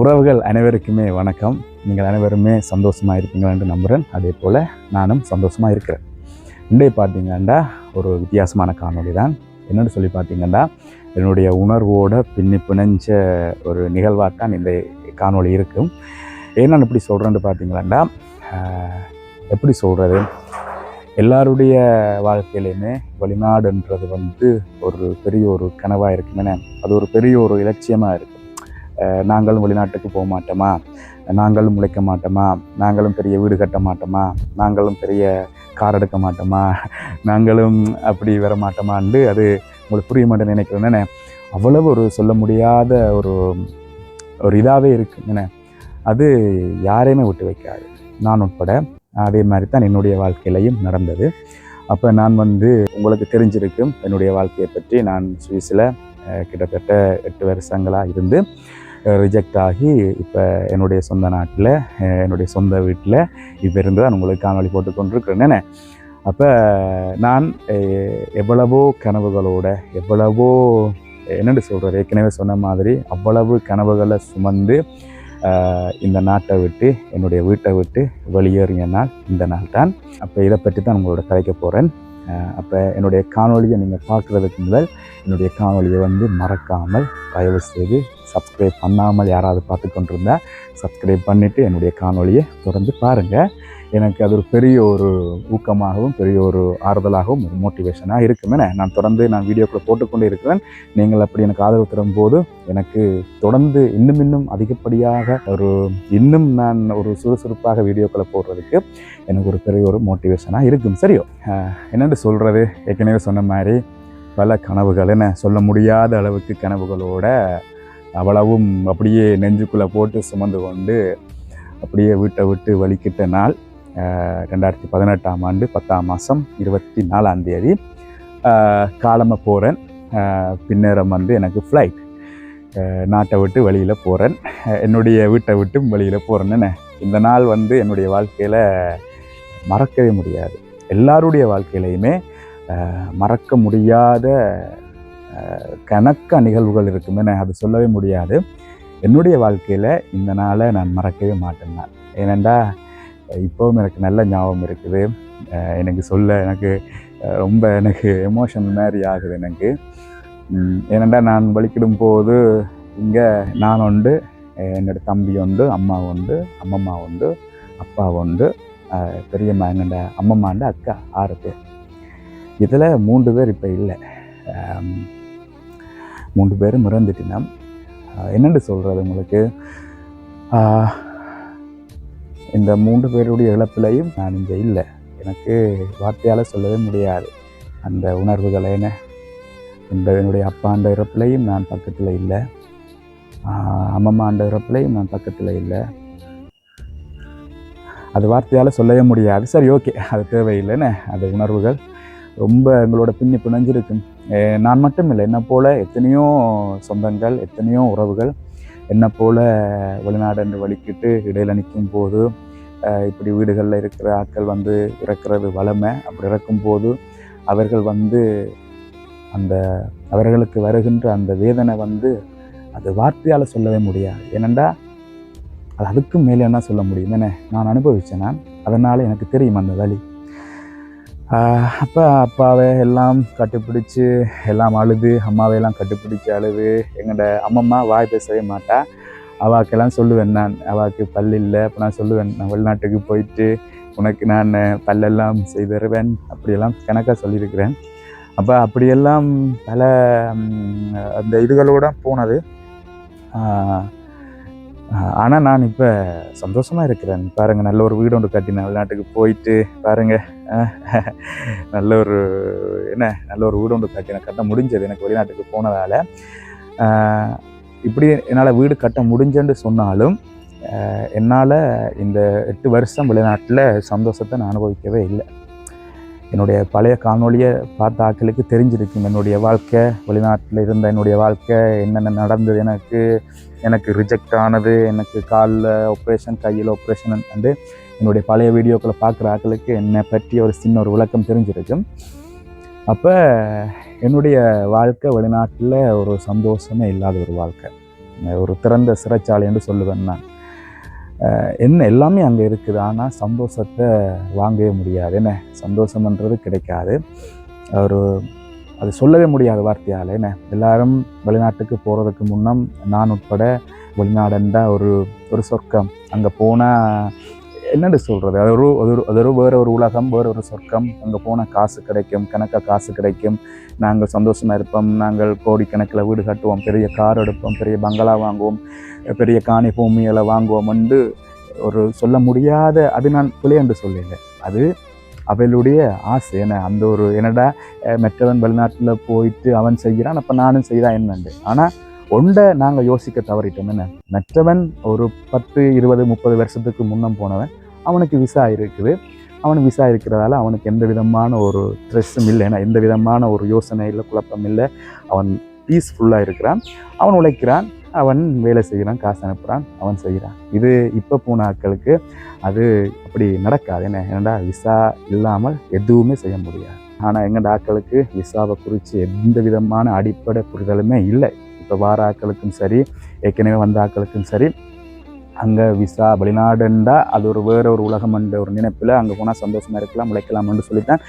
உறவுகள் அனைவருக்குமே வணக்கம். நீங்கள் அனைவருமே சந்தோஷமாக இருப்பீங்களா என்று நம்புகிறேன் அதே போல் நானும் சந்தோஷமாக இருக்கிறேன். இன்றைய பார்த்தீங்கன்னா ஒரு வித்தியாசமான காணொளி தான். என்னென்னு சொல்லி பார்த்தீங்கன்னா என்னுடைய உணர்வோட பின்னி பிணைஞ்ச ஒரு நிகழ்வாக தான் இந்த காணொளி இருக்கும். ஏன்னு இப்படி சொல்கிறேன்னு பார்த்தீங்களாண்டா எப்படி சொல்கிறது எல்லாருடைய வாழ்க்கையிலையுமே வெளிநாடுன்றது வந்து ஒரு பெரிய ஒரு கனவாக இருக்குமே அது ஒரு பெரிய ஒரு இலட்சியமாக இருக்குது நாங்களும் வெளிநாட்டுக்கு போக மாட்டோமா? நாங்களும் உழைக்க மாட்டோமா? நாங்களும் பெரிய வீடு கட்ட மாட்டோமா? நாங்களும் பெரிய கார் எடுக்க மாட்டோமா? நாங்களும் அப்படி வர மாட்டோமான்னு அது உங்களுக்கு புரிய மாட்டேன்னு நினைக்கிறேன். என்ன அவ்வளவு ஒரு சொல்ல முடியாத ஒரு ஒரு இதாகவே இருக்குங்கண்ண என்ன அது யாரையுமே விட்டு வைக்காது. நான் உட்பட அதே மாதிரி தான் என்னுடைய வாழ்க்கையிலையும் நடந்தது. அப்போ நான் வந்து உங்களுக்கு தெரிஞ்சிருக்கும் என்னுடைய வாழ்க்கையை பற்றி நான் சுவிஸில் கிட்டத்தட்ட எட்டு வருஷங்களாக இருந்து ரிஜெக்ட் ஆகி இப்போ என்னுடைய சொந்த நாட்டில் என்னுடைய சொந்த வீட்டில் இப்போ இருந்து தான் உங்களுக்கு காணொலி போட்டு கொண்டிருக்கிறேன் அப்போ நான் எவ்வளவோ கனவுகளோட எவ்வளவோ என்னென்னு சொல்கிறது ஏற்கனவே சொன்ன மாதிரி அவ்வளவு கனவுகளை சுமந்து இந்த நாட்டை விட்டு என்னுடைய வீட்டை விட்டு வெளியேறிய நாள் இந்த நாள் தான் அப்போ இதை பற்றி தான் உங்களோட கலைக்க போகிறேன் அப்போ என்னுடைய காணொலியை நீங்கள் பார்க்குறதுக்கு முதல் என்னுடைய காணொலியை வந்து மறக்காமல் தயவு செய்து சப்ஸ்கிரைப் பண்ணாமல் யாராவது பார்த்து கொண்டிருந்தா சப்ஸ்கிரைப் பண்ணிவிட்டு என்னுடைய காணொலியை தொடர்ந்து பாருங்கள் எனக்கு அது ஒரு பெரிய ஒரு ஊக்கமாகவும் பெரிய ஒரு ஆறுதலாகவும் ஒரு மோட்டிவேஷனாக இருக்குமே நான் தொடர்ந்து நான் வீடியோக்களை போட்டுக்கொண்டு இருக்கிறேன். நீங்கள் அப்படி எனக்கு ஆதரவு தரும்போது எனக்கு தொடர்ந்து இன்னும் இன்னும் அதிகப்படியாக ஒரு இன்னும் நான் ஒரு சுறுசுறுப்பாக வீடியோக்களை போடுறதுக்கு எனக்கு ஒரு பெரிய ஒரு மோட்டிவேஷனாக இருக்கும். சரியோ? என்னென்று சொல்கிறது ஏற்கனவே சொன்ன மாதிரி பல கனவுகள் என்ன சொல்ல முடியாத அளவுக்கு கனவுகளோட அவ்வளவும் அப்படியே நெஞ்சுக்குள்ளே போட்டு சுமந்து கொண்டு அப்படியே வீட்டை விட்டு வலிக்கிட்ட நாள் ரெண்டாயிரத்தி பதினெட்டாம் ஆண்டு பத்தாம் மாதம் இருபத்தி நாலாம் தேதி. காலமாக போகிறேன் பின்னேரம் வந்து எனக்கு ஃப்ளைட் நாட்டை விட்டு வெளியில் போகிறேன் என்னுடைய வீட்டை விட்டு வெளியில் போகிறேன்னு இந்த நாள் வந்து என்னுடைய வாழ்க்கையில் மறக்கவே முடியாது. எல்லாருடைய வாழ்க்கையிலையுமே மறக்க முடியாத கணக்க நிகழ்வுகள் இருக்குமே அது சொல்லவே முடியாது. என்னுடைய வாழ்க்கையில் இந்த நாளை நான் மறக்கவே மாட்டேன் நான். ஏனெண்டா இப்போவும் எனக்கு நல்ல ஞாபகம் இருக்குது. எனக்கு சொல்ல எனக்கு ரொம்ப எனக்கு எமோஷன் மாதிரி ஆகுது எனக்கு. ஏனெண்டா நான் வலிக்கிடும் போது இங்கே நான் உண்டு என்னோடய என்னோட தம்பி உண்டு அம்மா உண்டு அம்மம்மா உண்டு அப்பா உண்டு பெரியம்மா என்னோட அம்மம்மாண்ட அக்கா ஆறு பேர். இதில் மூன்று பேர் இப்போ இல்லை. மூன்று பேரும் இறந்துட்டினோம் என்னென்று சொல்கிறது உங்களுக்கு? இந்த மூன்று பேருடைய இழப்பிலையும் நான் இங்கே இல்லை. எனக்கு வார்த்தையால் சொல்லவே முடியாது. அந்த உணர்வுகளை என்ன? இந்த என்னுடைய அப்பாண்ட இறப்புலையும் நான் பக்கத்தில் இல்லை. ஆஹ், அம்மம்மாண்ட இறப்புலையும் நான் பக்கத்தில் இல்லை. அது வார்த்தையால் சொல்லவே முடியாது. சரி ஓகே. அது தேவையில்லைன்னு அது உணர்வுகள். ரொம்ப எங்களோட பின்னி பிணைஞ்சிருக்கும். நான் மட்டும் இல்லை என்னை போல் எத்தனையோ சொந்தங்கள் எத்தனையோ உறவுகள் என்னை போல் வெளிநாடு வலிக்கிட்டு இடையில நிற்கும் போது இப்படி வீடுகளில் இருக்கிற ஆட்கள் வந்து இறக்கிறது வளமை. அப்படி இறக்கும்போது அவர்கள் வந்து அந்த அவர்களுக்கு வருகின்ற அந்த வேதனை வந்து அது வார்த்தையால் சொல்லவே முடியாது. ஏனெண்டா அது அதுக்கும் மேலே என்ன சொல்ல முடியும்? என்ன நான் அனுபவித்தேன் நான். அதனால் எனக்கு தெரியும் அந்த வழி. அப்போ அப்பாவை எல்லாம் கட்டுப்பிடிச்சு எல்லாம் அழுது அம்மாவை எல்லாம் கட்டுப்பிடிச்சு அழுது எங்களோட அம்மம்மா வாய் பேசவே மாட்டா. அவாக்கெல்லாம் சொல்லுவேன் நான் அவாக்கு பல் இல்லை. அப்போ நான் சொல்லுவேன் நான் வெளிநாட்டுக்கு போயிட்டு உனக்கு நான் பல்லெல்லாம் செய்து தருவேன். அப்படியெல்லாம் கணக்காக சொல்லியிருக்கிறேன். அப்போ அப்படியெல்லாம் பல அந்த இதுகளோட போனது. ஆனால் நான் இப்போ சந்தோஷமாக இருக்கிறேன். பாருங்கள் நல்ல ஒரு வீடு ஒன்று கட்டி வெளிநாட்டுக்கு போயிட்டு பாருங்கள் நல்ல ஒரு என்ன நல்ல ஒரு வீடு ஒன்று கட்டினேன். கட்ட முடிஞ்சது. எனக்கு வெளிநாட்டுக்கு போனதால் இப்படி என்னால் வீடு கட்ட முடிஞ்சேன்னு சொன்னாலும் என்னால் இந்த எட்டு வருஷம் வெளிநாட்டில் சந்தோஷத்தை நான் அனுபவிக்கவே இல்லை. என்னுடைய பழைய காணொலியை பார்த்த ஆட்களுக்கு தெரிஞ்சிருக்கும். என்னுடைய வாழ்க்கை வெளிநாட்டில் இருந்த என்னுடைய வாழ்க்கை என்னென்ன நடந்தது எனக்கு எனக்கு ரிஜெக்ட் ஆனது எனக்கு காலில் ஆப்ரேஷன் கையில் ஆப்ரேஷன் வந்து என்னுடைய பழைய வீடியோக்களை பார்க்குற ஆட்களுக்கு என்னை பற்றி ஒரு சின்ன ஒரு விளக்கம் தெரிஞ்சிருக்கும். அப்போ என்னுடைய வாழ்க்கை வெளிநாட்டில் ஒரு சந்தோஷமே இல்லாத ஒரு வாழ்க்கை. ஒரு திறந்த சிறைச்சாலை என்று சொல்லுவேன் நான். என்ன எல்லாமே அங்கே இருக்குது. ஆனால் சந்தோஷத்தை வாங்கவே முடியாது. என்ன? சந்தோஷம்ன்றது கிடைக்காது. ஒரு அது சொல்லவே முடியாத வார்த்தையால் என்ன? எல்லாரும் வெளிநாட்டுக்கு போகிறதுக்கு முன்னம் நான் உட்பட வெளிநாடுண்டா ஒரு ஒரு சொர்க்கம். அங்கே போனால் என்னன்னு சொல்கிறது அது ஒரு அது ஒரு அது ஒரு வேறு ஒரு உலகம் வேறு ஒரு சொர்க்கம். அங்கே போனால் காசு கிடைக்கும் கணக்காக காசு கிடைக்கும். நாங்கள் சந்தோஷமாக இருப்போம். நாங்கள் கோடிக்கணக்கில் வீடு கட்டுவோம். பெரிய கார் எடுப்போம். பெரிய பங்களா வாங்குவோம். பெரிய காணி பூமிகளை வாங்குவோம் என்று ஒரு சொல்ல முடியாத அது நான் பிழை என்று அது அவளுடைய ஆசை. என்ன அந்த ஒரு என்னடா மெற்றவன் மற்றவன் வெளிநாட்டில் போயிட்டு அவன் செய்கிறான் அப்போ நானும் செய்தான் என்னண்டு ஆனால் ஒன்றை நாங்கள் யோசிக்க தவறிட்டோம். என்ன மற்றவன் ஒரு பத்து இருபது முப்பது வருஷத்துக்கு முன்னம் போனவன் அவனுக்கு விசா இருக்குது. அவனுக்கு விசா இருக்கிறதால அவனுக்கு எந்த விதமான ஒரு ஸ்ட்ரெஸ்ஸும் இல்லை. ஏன்னா எந்த விதமான ஒரு யோசனை இல்லை குழப்பம் இல்லை. அவன் பீஸ்ஃபுல்லாக இருக்கிறான். அவன் உழைக்கிறான். அவன் வேலை செய்கிறான் காசு அனுப்புகிறான் அவன் செய்கிறான். இது இப்போ போன ஆட்களுக்கு அது அப்படி நடக்காது. என்ன ஏன்னா விசா இல்லாமல் எதுவுமே செய்ய முடியாது. ஆனால் எங்கள் ஆட்களுக்கு விசாவை குறித்து எந்த விதமான அடிப்படை புரிதலுமே இல்லை. இப்போ வார ஆட்களுக்கும் சரி ஏற்கனவே வந்த ஆட்களுக்கும் சரி அங்கே விசா வெளிநாடுண்டா அது ஒரு வேற ஒரு உலகம் என்ற ஒரு நினைப்பில் அங்கே போனால் சந்தோஷமாக இருக்கலாம் உழைக்கலாம்னு சொல்லித்தான்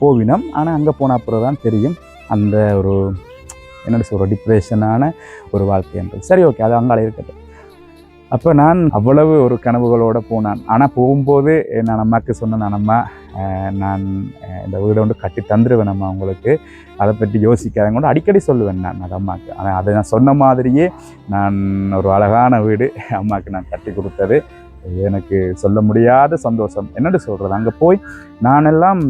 போவினோம். ஆனால் அங்கே போன அப்புறம் தான் தெரியும் அந்த ஒரு என்னோட சொல்கிற டிப்ரெஷனான ஒரு வாழ்க்கை என்று சரி ஓகே அது அங்கால இருக்கட்டும். அப்போ நான் அவ்வளவு ஒரு கனவுகளோடு போனான். ஆனால் போகும்போது நான் அம்மாவுக்கு சொன்னேன் நான் அம்மா நான் இந்த வீடை வந்து கட்டி தந்துடுவேன் நம்ம அவங்களுக்கு அதை பற்றி யோசிக்காதங்க கூட அடிக்கடி சொல்லுவேன் நான் அது அம்மாவுக்கு ஆனால் அதை நான் சொன்ன மாதிரியே நான் ஒரு அழகான வீடு அம்மாவுக்கு நான் கட்டி கொடுத்தது. எனக்கு சொல்ல முடியாத சந்தோஷம். என்னென்னு சொல்கிறது அங்கே போய் நானெல்லாம்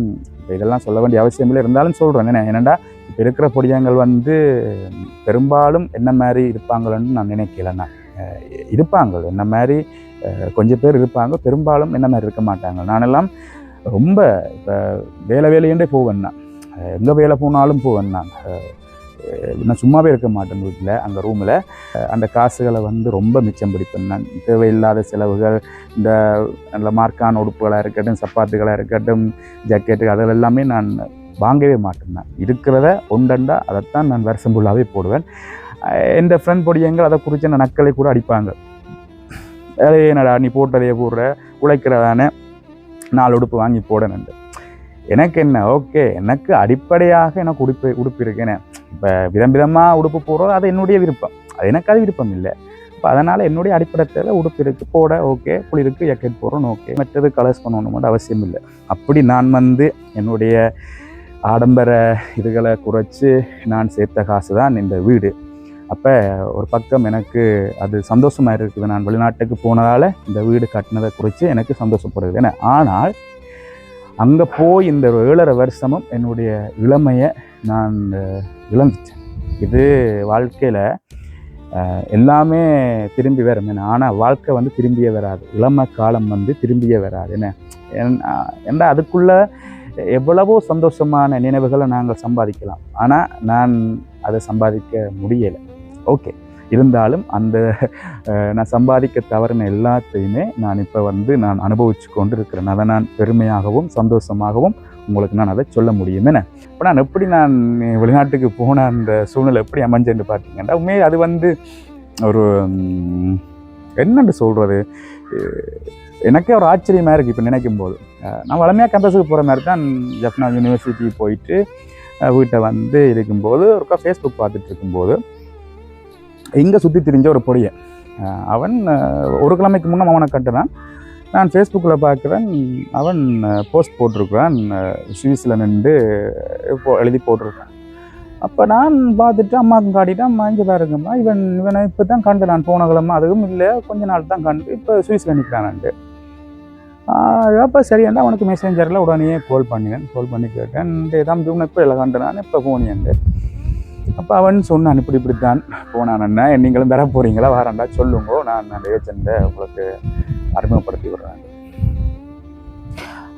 இப்போ இதெல்லாம் சொல்ல வேண்டிய அவசியம் இல்லை இருந்தாலும் சொல்கிறேன் என்ன என்னடா இப்போ இருக்கிற பொடியங்கள் வந்து பெரும்பாலும் என்ன மாதிரி இருப்பாங்களன்னு நான் நினைக்கலைண்ணா இருப்பாங்க. என்ன மாதிரி கொஞ்சம் பேர் இருப்பாங்க. பெரும்பாலும் என்ன மாதிரி இருக்க மாட்டாங்க. நானெல்லாம் ரொம்ப இப்போ வேலை வேலையண்டே போவேன் நான். எங்கே வேலை போனாலும் போவேன் நான். நான் சும்மாவே இருக்க மாட்டேன் வீட்டில் அந்த ரூமில் அந்த காசுகளை வந்து ரொம்ப மிச்சம் பிடிப்பேன் நான். தேவையில்லாத செலவுகள் இந்த நல்ல மார்க்கான உடுப்புகளாக இருக்கட்டும் சப்பாத்துகளாக இருக்கட்டும் ஜாக்கெட்டு அதில் எல்லாமே நான் வாங்கவே மாட்டேன் நான். இருக்கிறத ஒன்றண்டா அதைத்தான் நான் வருஷம் ஃபுல்லாகவே போடுவேன். எந்த என் ஃப்ரெண்ட் பொடியங்கள் அதை குறித்து நக்களை கூட அடிப்பாங்க. அதே என்னடா நீ போட்டதையே போடுற உழைக்கிறதானே. நாலு உடுப்பு வாங்கி போடணுண்டு எனக்கு என்ன? ஓகே எனக்கு அடிப்படையாக எனக்கு உடுப்பு உடுப்பு இருக்கேனே இப்போ விதம் விதமாக உடுப்பு போடுறது அது என்னுடைய விருப்பம். அது எனக்கு அது விருப்பம் இல்லை. இப்போ அதனால் என்னுடைய அடிப்படத்தில் உடுப்பு இருக்குது போட ஓகே புளி இருக்குது ஜக்கெட் போடுறோம் ஓகே. மற்றது கலர்ஸ் பண்ணணும் அவசியம் இல்லை. அப்படி நான் வந்து என்னுடைய ஆடம்பர இதுகளை குறைச்சி நான் சேர்த்த காசு தான் இந்த வீடு. அப்போ ஒரு பக்கம் எனக்கு அது சந்தோஷமாக இருக்குது. நான் வெளிநாட்டுக்கு போனதால் இந்த வீடு கட்டினதை குறித்து எனக்கு சந்தோஷப்படுது ஏன்னா ஆனால் அங்கே போய் இந்த ஏழரை வருஷமும் என்னுடைய இளமையை நான் அஹ், இழந்துட்டேன். இது வாழ்க்கையில் எல்லாமே திரும்பி வரும் என்ன ஆனால் வாழ்க்கை வந்து திரும்பியே வராது. இளமை காலம் வந்து திரும்பியே வராது என்ன ஏன்னா அதுக்குள்ளே எவ்வளவோ சந்தோஷமான நினைவுகளை நாங்கள் சம்பாதிக்கலாம். ஆனால் நான் அதை சம்பாதிக்க முடியலை. ஓகே. இருந்தாலும் அந்த நான் சம்பாதிக்க தவறின எல்லாத்தையுமே நான் இப்போ வந்து நான் அனுபவிச்சு கொண்டு இருக்கிறேன் அதை நான் பெருமையாகவும் சந்தோஷமாகவும் உங்களுக்கு நான் அதை சொல்ல முடியும். என்ன? இப்போ நான் எப்படி நான் வெளிநாட்டுக்கு போன அந்த சூழ்நிலை எப்படி அமைஞ்சேன்னு பார்த்தீங்கன்னா உண்மையே அது வந்து ஒரு என்னென்று என்னன்னு சொல்கிறது எனக்கே ஒரு ஆச்சரியமாக இருக்குது இப்போ நினைக்கும் போது நான் வளமையாக கேம்பஸுக்கு போகிற மாதிரி தான் ஜப்னா யூனிவர்சிட்டி போயிட்டு வீட்டை வந்து இருக்கும்போது ஒருக்கா ஃபேஸ்புக் பார்த்துட்டு இருக்கும்போது இங்கே சுற்றி திரிஞ்ச ஒரு பொடியை. அவன் ஒரு கிழமைக்கு முன்னே அவனை கட்டுறான். நான் ஃபேஸ்புக்கில் பார்க்குறேன். அவன் போஸ்ட் போட்டிருக்கிறான். சுவிஸில் நின்று இப்போ எழுதி போட்டிருக்கான் அப்போ நான் பார்த்துட்டு அம்மாவுக்கு காட்டிட்டு அம்மா இங்கே பாருங்கம்மா. இவன் இவனை இப்போ தான் கண்டு நான் போன கிழமை. அதுவும் இல்லை. கொஞ்ச நாள் தான் கண்டு. இப்போ சுவிஸில் நிற்கிறான்ட்டு அப்போ சரியாண்டா அவனுக்கு மெசேஞ்சரில் உடனே கால் பண்ணினேன். கால் பண்ணி கேட்டேன். டேய் தம்பி உன்னை இப்போ இல்லை கண்டு நான். இப்போ போனியன்ட்டு அப்போ அவன் சொன்னான் இப்படி இப்படித்தான் போனான் என்ன நீங்களும் தர போகிறீங்களா வாரண்டா. சொல்லுங்கோ. நான் அந்த ஏஜென்ட்டை உங்களுக்கு அறிமுகப்படுத்தி விடுறேன்.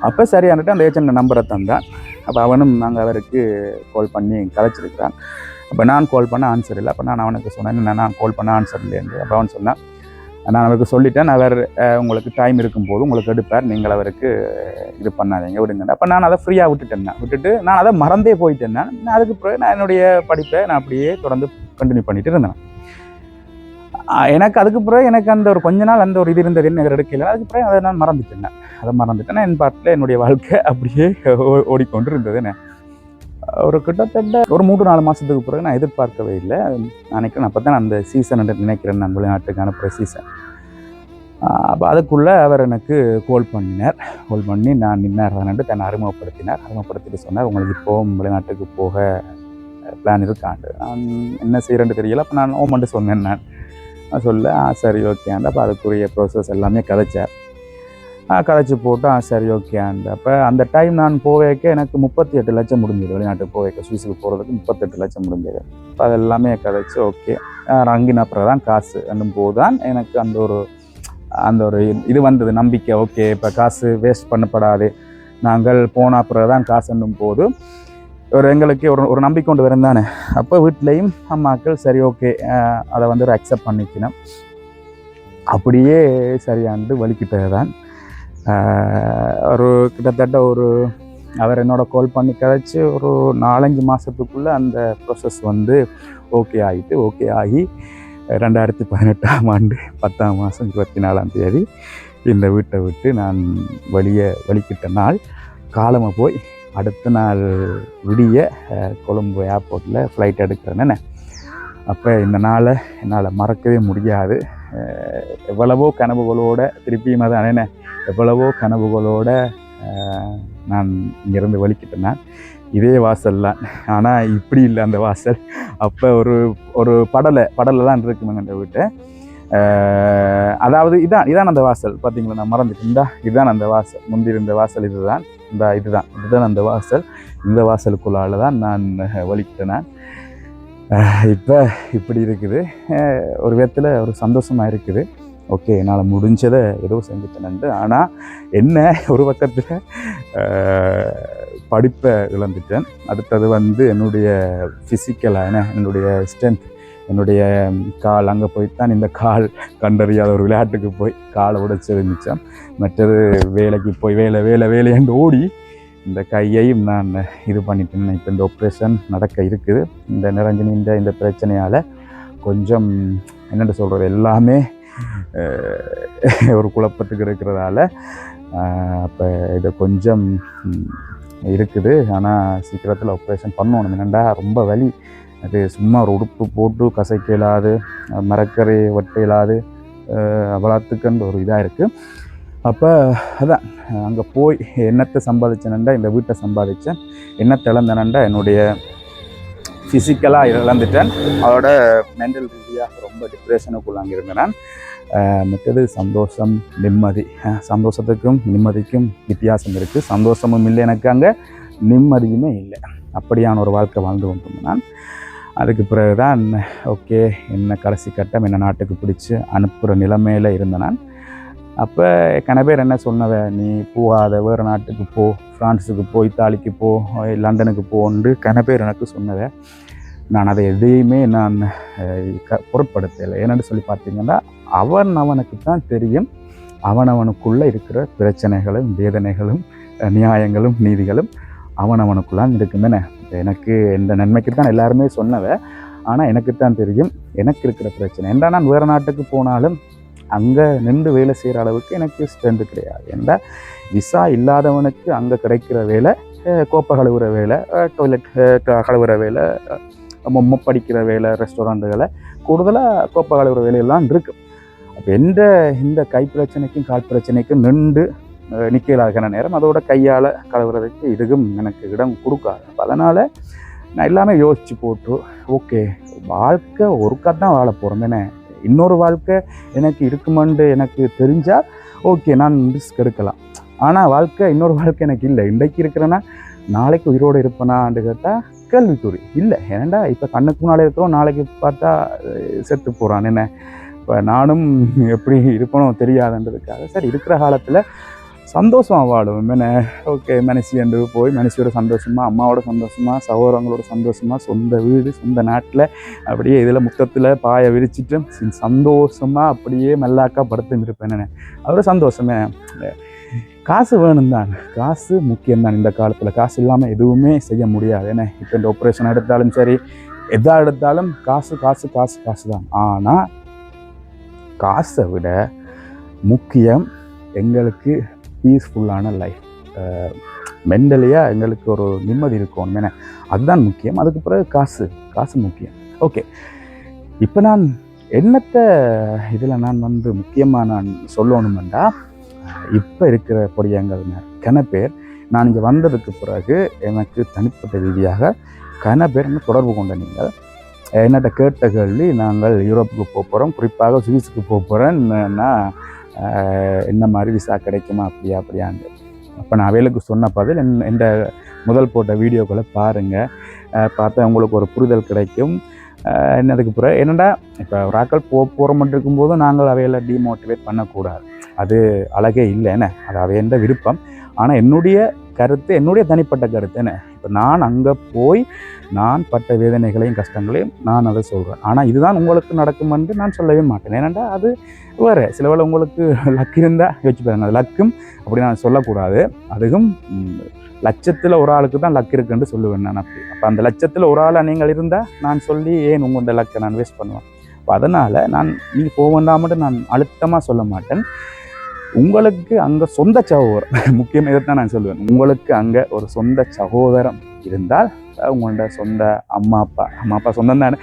அப்போ சரியானுட்டு அந்த ஏஜெண்ட் நம்பரை தந்தான். அப்போ அவனும் நாங்கள் அவருக்கு கால் பண்ணி கதைச்சிருக்கிறான் அப்போ நான் கால் பண்ண ஆன்சர் இல்லை. அப்போ நான் அவனுக்கு சொன்னேன் "என்ன, நான் கால் பண்ண ஆன்சர் இல்லைன்னு அப்போ அவன் சொன்னான் நான் அவருக்கு சொல்லிட்டேன். அவர் உங்களுக்கு டைம் இருக்கும்போது உங்களுக்கு எடுப்பார். நீங்கள் அவருக்கு இது பண்ணாதீங்க. விடுங்க அப்போ நான் அதை ஃப்ரீயாக விட்டுட்டேன் விட்டுட்டு நான் அதை மறந்தே போயிட்டேன் நான் நான் அதுக்கு பிறகு நான் என்னுடைய படிப்பை நான் அப்படியே தொடர்ந்து கண்டினியூ பண்ணிட்டு இருந்தேன். எனக்கு அதுக்கு பிறகு எனக்கு அந்த ஒரு கொஞ்ச நாள் அந்த ஒரு இது இருந்தது. என்ன எடுக்கல. அதுக்கு பிறகு அதை நான் மறந்துட்டேன். அதை மறந்துட்டேன் என் பாட்டில் என்னுடைய வாழ்க்கை அப்படியே ஓடிக்கொண்டு இருந்தது என்ன ஒரு கிட்டத்தட்ட ஒரு மூன்று நாலு மாதத்துக்கு பிறகு நான் எதிர்பார்க்கவே இல்லை. நான் நினைக்கிறேன் அப்போ தான் அந்த சீசன் நினைக்கிறேன். நான் வெளிநாட்டுக்கு அனுப்புகிற சீசன் அப்போ அதுக்குள்ளே அவர் எனக்கு கோல் பண்ணினார். கோல் பண்ணி நான் நின்னார்தான்ட்டு தன்னை அறிமுகப்படுத்தினார். அறிமுகப்படுத்திட்டு சொன்னார் உங்களுக்கு இப்போ வெளிநாட்டுக்கு போக பிளான் இருக்காண்டு நான் என்ன செய்கிறேன்னு தெரியல. அப்போ நான் ஓமன்ட்டு சொன்னேன் நான். சொல்ல ஆ சரி ஓகேண்டு அப்போ அதுக்குரிய ப்ரோசஸ் எல்லாமே கதைச்சார். கதைச்சி போட்டோம் ஆ சரி அந்த அப்போ அந்த டைம் நான் போவேக்க எனக்கு முப்பத்தி எட்டு லட்சம் முடிஞ்சது. வெளிநாட்டுக்கு போவேக்க சுவிஸுக்கு போகிறதுக்கு முப்பத்தெட்டு லட்சம் முடிஞ்சது. இப்போ அது எல்லாமே கதைச்சி ஓகே. ரங்கின அப்புறம் தான் காசு. என்னும் போது தான் எனக்கு அந்த ஒரு அந்த ஒரு இது வந்தது நம்பிக்கை. ஓகே இப்போ காசு வேஸ்ட் பண்ணப்படாது. நாங்கள் போன அப்புறம் தான் காசு என்னும் போது ஒரு எங்களுக்கு ஒரு ஒரு நம்பிக்கை கொண்டு வரேன் தானே. அப்போ வீட்லேயும் அம்மாக்கள் சரி ஓகே அதை வந்து ஒரு அக்செப்ட் பண்ணிக்கணும். அப்படியே சரியாண்டு வலிக்கிட்டது தான் ஒரு கிட்டத்தட்ட ஒரு அவர் என்னோட கால் பண்ணி கதைச்சு ஒரு நாலஞ்சு மாதத்துக்குள்ளே அந்த ப்ரொசஸ் வந்து ஓகே ஆகிட்டு ஓகே ஆகி ரெண்டாயிரத்தி பதினெட்டாம் ஆண்டு பத்தாம் மாதம் இருபத்தி நாலாம் தேதி இந்த வீட்டை விட்டு நான் வெளியே வலிக்கிட்ட நாள் காலமாக போய் அடுத்த நாள் விடிய கொழும்பு ஏர்போர்ட்டில் ஃப்ளைட் எடுக்கிறேன்னு அப்போ இந்த நாளை என்னால் மறக்கவே முடியாது. எவ்வளவோ கனவுகளோட திருப்பியும் அதான் என்ன எவ்வளவோ கனவுகளோட நான் இங்கேருந்து வலிக்கிட்டேன் நான். இதே வாசல் தான். ஆனால் இப்படி இல்லை அந்த வாசல். அப்போ ஒரு ஒரு படலை படலை தான் இருக்குமுங்க அந்த வீட்டை அதாவது இதான் இதான் அந்த வாசல். பார்த்தீங்களா நான் மறந்துட்டேன்டா இதுதான் அந்த வாசல். முந்தி இருந்த வாசல் இதுதான். இந்த இதுதான். இதுதான் அந்த வாசல். இந்த வாசலுக்குள்ளால தான் நான் வலிக்கிட்டேன் நான். இப்போ இப்படி இருக்குது. ஒரு விதத்தில் ஒரு சந்தோஷமாக இருக்குது. ஓகே என்னால் முடிஞ்சதை ஏதோ செஞ்சுட்டேன்ட்டு ஆனால் என்ன ஒரு பக்கத்தில் படிப்பை இழந்துட்டேன். அடுத்தது வந்து என்னுடைய ஃபிசிக்கலாக என்ன என்னுடைய ஸ்ட்ரென்த் என்னுடைய கால் அங்கே போய்த்தான் இந்த கால் கண்டறியாத ஒரு விளையாட்டுக்கு போய் காலை உடைச்சது மிச்சம் மற்றது வேலைக்கு போய் வேலை வேலை வேலையாண்டு ஓடி இந்த கையையும் நான் இது பண்ணிட்டேன். இப்போ இந்த ஆப்ரேஷன் நடக்க இருக்குது. இந்த நிரஞ்சனின்ற இந்த பிரச்சனையால் கொஞ்சம் என்னென்னு சொல்கிறது எல்லாமே ஒரு குழப்பத்துக்கு இருக்கிறதால அப்போ இது கொஞ்சம் இருக்குது. ஆனால் சீக்கிரத்தில் ஆப்ரேஷன் பண்ணணும். என்னண்டா ரொம்ப வலி. அது சும்மா ஒரு உடுப்பு போட்டு கசைக்க இயலாது மரக்கரை வட்ட இயலாது அவ்வளோத்துக்குன்ற ஒரு இதாக இருக்குது அப்போ அதான் அங்கே போய் என்னத்தை சம்பாதிச்சேனண்டா இந்த வீட்டை சம்பாதிச்சேன். என்னத்தை இழந்தேனண்டா என்னுடைய ஃபிசிக்கலாக இழந்துட்டேன். அதோட மென்டல் ரீதியாக ரொம்ப டிப்ரெஷனுக்குள்ளாங்க இருந்தேன் நான் மற்றது சந்தோஷம் நிம்மதி. சந்தோஷத்துக்கும் நிம்மதிக்கும் வித்தியாசம் இருக்குது சந்தோஷமும் இல்லை எனக்கு அங்கே நிம்மதியுமே இல்லை. அப்படியான ஒரு வாழ்க்கை வாழ்ந்து கொண்டிருந்தேன். நான் அதுக்கு பிறகு தான் ஓகே என்ன கடைசி கட்டம் என்ன நாட்டுக்கு பிடிச்சி அனுப்புகிற நிலைமையில் இருந்தேன் நான். அப்போ கன பேர் என்ன சொன்னவ? நீ போகாத வேறு நாட்டுக்கு போ ஃப்ரான்ஸுக்கு போ இத்தாலிக்கு போ லண்டனுக்கு போன்று கன பேர் எனக்கு சொன்னவ? நான் அதை எதையுமே நான் க பொருட்படுத்தலை. என்னென்னு சொல்லி பார்த்தீங்கன்னா அவன் அவனுக்கு தான் தெரியும். அவனவனுக்குள்ளே இருக்கிற பிரச்சனைகளும் வேதனைகளும் நியாயங்களும் நீதிகளும் அவனவனுக்குள்ளான் இருக்குமே எனக்கு இந்த நன்மைக்கு தான் எல்லாருமே சொன்னவ. ஆனால் எனக்கு தான் தெரியும். எனக்கு இருக்கிற பிரச்சனை. ஏன்டா நான் வேறு நாட்டுக்கு போனாலும் அங்கே நின்று வேலை செய்கிற அளவுக்கு எனக்கு ஸ்ட்ரென்த்து கிடையாது. ஏன்டா விசா இல்லாதவனுக்கு அங்கே கிடைக்கிற வேலை கோப்பை கழுவுற வேலை டாய்லெட் கழுவுற வேலை மொம்மை படிக்கிற வேலை ரெஸ்டாரண்ட்டுகளை கூடுதலாக கோப்பை கழுவுற வேலையெல்லாம் இருக்குது அப்போ எந்த இந்த கை பிரச்சனைக்கும் கால் பிரச்சனைக்கும் நின்று நிற்கலாகிற நேரம் அதோட கையால் கழுவுறதுக்கு இதுக்கும் எனக்கு இடம் கொடுக்காது. அதனால் நான் எல்லாமே யோசித்து போட்டு ஓகே வாழ்க்கை ஒருக்கா தான் வாழ போகிறோம் தானே இன்னொரு வாழ்க்கை எனக்கு இருக்குமென்று எனக்கு தெரிஞ்சால் ஓகே நான் ரிஸ்க் எடுக்கலாம். ஆனால் வாழ்க்கை இன்னொரு வாழ்க்கை எனக்கு இல்லை. இன்றைக்கு இருக்கிறேன்னா நாளைக்கு உயிரோடு இருப்பேனான்னு கேட்டால் கேள்விக்குறி. இல்லை. ஏன்டா இப்போ கண்ணுக்கு முன்னாலே இருக்கிறோம் நாளைக்கு பார்த்தா செத்து போகிறான் என்ன? இப்போ நானும் எப்படி இருப்பனோ தெரியாதுன்றதுக்காக. சரி இருக்கிற காலத்தில் சந்தோஷமாக வாழும். என்ன ஓகே மனசி என்று போய் மனசியோட சந்தோஷமாக அம்மாவோட சந்தோஷமாக சகோதரங்களோட சந்தோஷமாக சொந்த வீடு சொந்த நாட்டில் அப்படியே இதில் முத்தத்தில் பாயை விரிச்சிட்டு சந்தோஷமாக அப்படியே மெல்லாக்கா படுத்து இருப்பேன் என்ன அதோட சந்தோஷமே காசு வேணும் தான் காசு முக்கியம் தான் இந்த காலத்தில். காசு இல்லாமல் எதுவுமே செய்ய முடியாது. என்ன? இப்போ இந்த ஆப்ரேஷன் எடுத்தாலும் சரி எதா எடுத்தாலும் காசு காசு காசு காசு தான் ஆனால் காசை விட முக்கியம் எங்களுக்கு பீஸ்ஃபுல்லான லைஃப் மென்டலியாக எங்களுக்கு ஒரு நிம்மதி இருக்கும். ஏன்னா அதுதான் முக்கியம். அதுக்கு பிறகு காசு. காசு முக்கியம். ஓகே இப்போ நான் என்னத்தை இதில் நான் வந்து முக்கியமாக நான் சொல்லணுமெண்டா இப்போ இருக்கிற பொடியங்கள் கன பேர் நான் இங்கே வந்ததுக்கு பிறகு எனக்கு தனிப்பட்ட ரீதியாக கன பேர் என்ன தொடர்பு கொண்ட நீங்கள். என்னட்ட கேட்ட கேள்வி நாங்கள் யூரோப்புக்கு போக போகிறோம் குறிப்பாக சுவிஸுக்கு போக போகிறேன்னா என்ன மாதிரி விசா கிடைக்குமா அப்படியா அப்படியான்னு. அப்போ நான் அவைகளுக்கு சொன்ன பதில் என் இந்த முதல் போட்ட வீடியோக்களை பாருங்கள் பார்த்தா உங்களுக்கு ஒரு புரிதல் கிடைக்கும். என்னதுக்கு பிறகு என்னடா இப்போ ஒரு ஆக்கள் போ போகிற மட்டும் இருக்கும்போது நாங்கள் அவையில் டிமோட்டிவேட் பண்ணக்கூடாது. அது அழகே இல்லை என்ன? அது அவையண்ட விருப்பம். ஆனால் என்னுடைய கருத்து என்னுடைய தனிப்பட்ட கருத்து என்ன? இப்போ நான் அங்கே போய் நான் பட்ட வேதனைகளையும் கஷ்டங்களையும் நான் அதை சொல்கிறேன் ஆனால் இதுதான் உங்களுக்கு நடக்கும் என்று நான் சொல்லவே மாட்டேன். ஏனெண்டா அது வேறு. சில வேளை உங்களுக்கு லக் இருந்தால் யோசிச்சு பாருங்க. அது லக்கும் அப்படி நான் சொல்லக்கூடாது. அதுவும் லட்சத்தில் ஒரு ஆளுக்கு தான் லக் இருக்குன்னு சொல்லுவேன் நான் அப்படி. அப்போ அந்த லட்சத்தில் ஒரு ஆளாக நீங்கள் இருந்தால் நான் சொல்லி ஏன் உங்களோட லக்கை நான் வேஸ்ட் பண்ணுவேன்? அப்போ அதனால் நான் நீங்கள் போக வேண்டாமட்டு நான் அழுத்தமாக சொல்ல மாட்டேன். உங்களுக்கு அங்கே சொந்த சகோதரம் முக்கியம் தான் நான் சொல்லுவேன். உங்களுக்கு அங்கே ஒரு சொந்த சகோதரம் இருந்தால் அஹ் உங்களோட சொந்த அம்மா அப்பா. அம்மா அப்பா சொந்தம் தானே.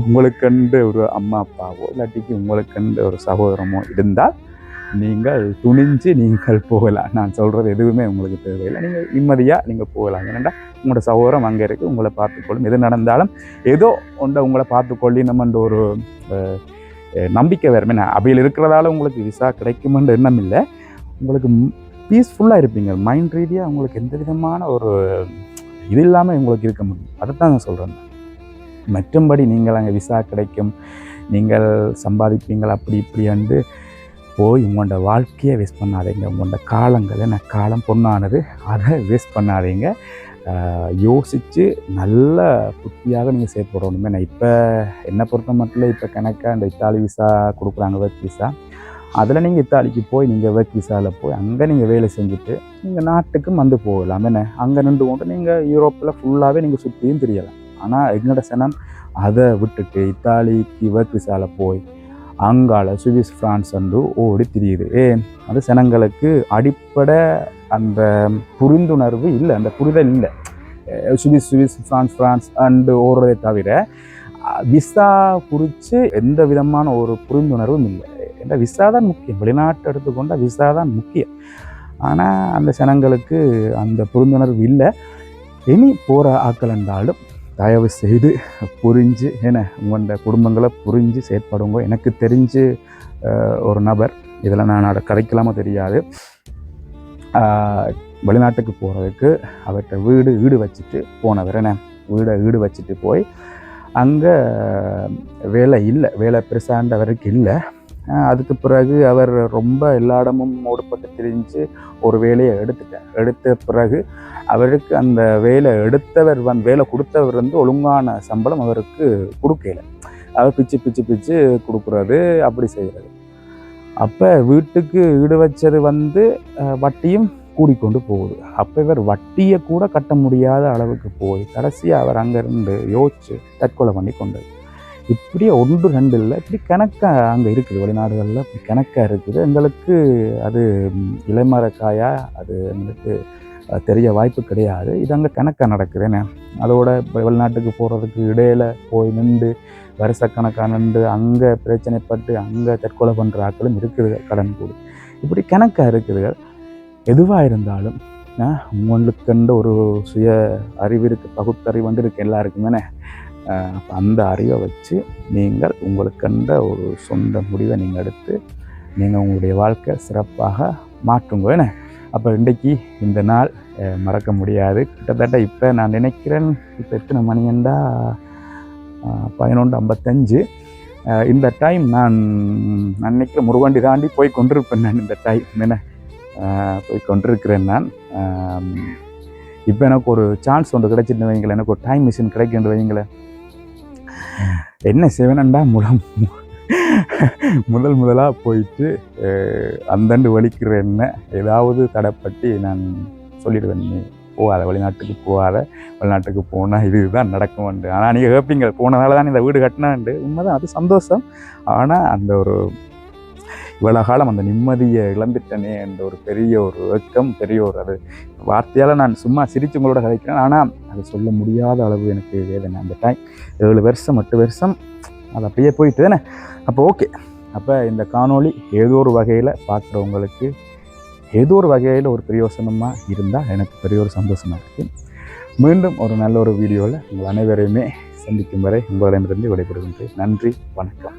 உங்களுக்கண்டு ஒரு அம்மா அப்பாவோ இல்லாட்டிக்கு உங்களுக்கண்டு ஒரு சகோதரமோ இருந்தால் நீங்கள் துணிஞ்சு நீங்கள் போகலாம். நான் சொல்கிறது எதுவுமே உங்களுக்கு தேவையில்லை. நீங்கள் நிம்மதியாக நீங்கள் போகலாம். ஏன்னா உங்களோட சகோதரம் அங்கே இருக்குது உங்களை பார்த்துக்கொள்ளும். எது நடந்தாலும் ஏதோ ஒன்றை உங்களை பார்த்துக்கொள்ளினம்ன்ற ஒரு நம்பிக்கை வேறு என்ன அவையில் இருக்கிறதால உங்களுக்கு விசா கிடைக்குமென்ற எண்ணம் இல்லை. உங்களுக்கு பீஸ்ஃபுல்லாக இருப்பீங்க. மைண்ட் ரீதியாக உங்களுக்கு எந்த விதமான ஒரு இது இல்லாமல் உங்களுக்கு இருக்க முடியும். அதை தான் நான் சொல்கிறேன் மற்றும்படி நீங்கள் அங்கே விசா கிடைக்கும். நீங்கள் சம்பாதிப்பீங்கள். அப்படி இப்படி வந்து போய் உங்களோட வாழ்க்கையை வேஸ்ட் பண்ணாதீங்க. உங்களோட காலங்களை நான் காலம் பொண்ணானது அதை வேஸ்ட் பண்ணாதீங்க. யோசித்து நல்ல புத்தியாக நீங்கள் செயற்படணுமே நான் இப்போ என்னை பொறுத்த மட்டும் இப்போ கணக்காக இந்த இத்தாலி விசா கொடுக்குறாங்க ஒர்க் விசா. அதில் நீங்கள் இத்தாலிக்கு போய் நீங்கள் ஒர்க் விசாவில் போய் அங்கே நீங்கள் வேலை செஞ்சுட்டு நீங்கள் நாட்டுக்கும் வந்து போகலாம். என்ன? அங்கே நின்று கொண்டு நீங்கள் யூரோப்பில் ஃபுல்லாகவே நீங்கள் சுற்றியும் தெரியலாம். ஆனால் எங்களோட சனம் அதை விட்டுட்டு இத்தாலிக்கு ஒர்க் விசாவில் போய் அங்கால சுவிஸ் ஃப்ரான்ஸ் வந்து ஓடி திரியுது. ஏன்? அது சனங்களுக்கு அடிப்படை அந்த புரிந்துணர்வு இல்லை. அந்த புரிதல் இல்லை. Swiss Swiss France France and ஓடுறதை தவிர விசா குறித்து எந்த விதமான ஒரு புரிந்துணர்வும் இல்லை. ஏன்னா விசா தான் முக்கியம். வெளிநாட்டு எடுத்துக்கொண்டால் விசா தான் முக்கியம். ஆனால் அந்த சனங்களுக்கு அந்த புரிந்துணர்வு இல்லை. இனி போகிற ஆக்கள் என்றாலும் தயவு செய்து புரிஞ்சு என்ன உங்களோட குடும்பங்களை புரிஞ்சு செயற்படுங்க. எனக்கு தெரிஞ்சு ஒரு நபர் இதில் நான் அதை கதைக்கலாமோ தெரியாது. வெளிநாட்டுக்கு போகிறதுக்கு அவர்கிட்ட வீடு ஈடு வச்சுட்டு போனவர் என்ன வீடை ஈடு வச்சுட்டு போய் அங்கே வேலை இல்லை வேலை பெருசாண்டவருக்கு இல்லை. அதுக்கு பிறகு அவர் ரொம்ப எல்லா இடமும் மூடப்பட்டு திரிஞ்சு ஒரு வேலையை எடுத்துட்டார். எடுத்த பிறகு அவருக்கு அந்த வேலை எடுத்தவர் வந்து வேலை கொடுத்தவர் வந்து ஒழுங்கான சம்பளம் அவருக்கு கொடுக்கல. அவர் பிச்சு பிச்சு பிச்சு கொடுக்குறது அப்படி செய்கிறது அப்போ வீட்டுக்கு ஈடு வச்சது வந்து வட்டியும் கூடிக்கொண்டு போகுது. அப்போ இவர் வட்டியை கூட கட்ட முடியாத அளவுக்கு போய் கடைசியாக அவர் அங்கேருந்து யோசிச்சு தற்கொலை பண்ணி கொண்டது இப்படியே ஒன்று ரெண்டு இல்லை. இப்படி கணக்காக அங்கே இருக்குது வெளிநாடுகளில் இப்படி கணக்காக இருக்குது. எங்களுக்கு அது இலைமரக்காயாக அது எங்களுக்கு தெரிய வாய்ப்பு கிடையாது. இது அங்கே கணக்காக நடக்குதுன்னு. அதோட வெளிநாட்டுக்கு போகிறதுக்கு இடையில போய் நின்று வருஷக்கணக்காக நின்று அங்கே பிரச்சனைப்பட்டு அங்கே தற்கொலை பண்ணுற ஆட்களும் இருக்குது கடன் கூடு. இப்படி கணக்காக இருக்குது. எதுவாக இருந்தாலும் அஹ், உங்களுக்குன்ற ஒரு சுய அறிவு இருக்குது பகுத்தறிவு வந்து இருக்குது எல்லாருக்குமே அந்த அறிவை வச்சு நீங்கள் உங்களுக்கென்ற ஒரு சொந்த முடிவை நீங்கள் எடுத்து நீங்கள் உங்களுடைய வாழ்க்கை சிறப்பாக மாற்றுங்க. என்ன? அப்போ இன்றைக்கு இந்த நாள் மறக்க முடியாது. கிட்டத்தட்ட இப்போ நான் நினைக்கிறேன் இப்போ எத்தனை மணியண்டா? பதினொன்று ஐம்பத்தஞ்சு. இந்த டைம் நான் நான் நினைக்கிறேன் முருகண்டி தாண்டி போய் கொண்டிருப்பேன் நான் இந்த டைம் என்ன? போய் கொண்டிருக்கிறேன் நான். இப்போ எனக்கு ஒரு சான்ஸ் ஒன்று கிடைச்சிட்டு வைங்களேன். எனக்கு ஒரு டைம் மிஷின் கிடைக்கின்ற வைங்களேன். என்ன செய்வேனண்டா முலம் முதல் முதலாக போயிட்டு அந்தண்டு வலிக்கிற என்ன? ஏதாவது தடைப்பட்டு நான் சொல்லிடுவேன். நீ போகாத வெளிநாட்டுக்கு போகாத. வெளிநாட்டுக்கு போனால் இதுதான் நடக்கும் ஆனால் நீங்கள் கேட்பீங்க போனதால தான் இந்த வீடு கட்டினாண்டு. உண்மைதான் அது சந்தோஷம். ஆனால் அந்த ஒரு இவ்வளோ காலம் அந்த நிம்மதியை இழந்துட்டனே என்ற ஒரு பெரிய ஒரு ஏக்கம் பெரிய ஒரு அது வார்த்தையால் நான் சும்மா சிரிச்சு உங்களோட கதைக்கிறேன். ஆனால் அது சொல்ல முடியாத அளவு எனக்கு வேதனை. அந்த டைம் ஏழு வருஷம் எட்டு வருஷம் அது அப்படியே போயிட்டு தானே? அப்போ ஓகே அப்போ இந்த காணொளி ஏதோ ஒரு வகையில் பார்க்குறவங்களுக்கு ஏதோ ஒரு வகையில் ஒரு பிரயோசனமாக இருந்தால் எனக்கு பெரிய ஒரு சந்தோஷமாக இருக்குது மீண்டும் ஒரு நல்ல ஒரு வீடியோவில் உங்கள் அனைவரையுமே சந்திக்கும் வரை உங்களிடமிருந்து விடைபெறுகின்றேன். நன்றி வணக்கம்.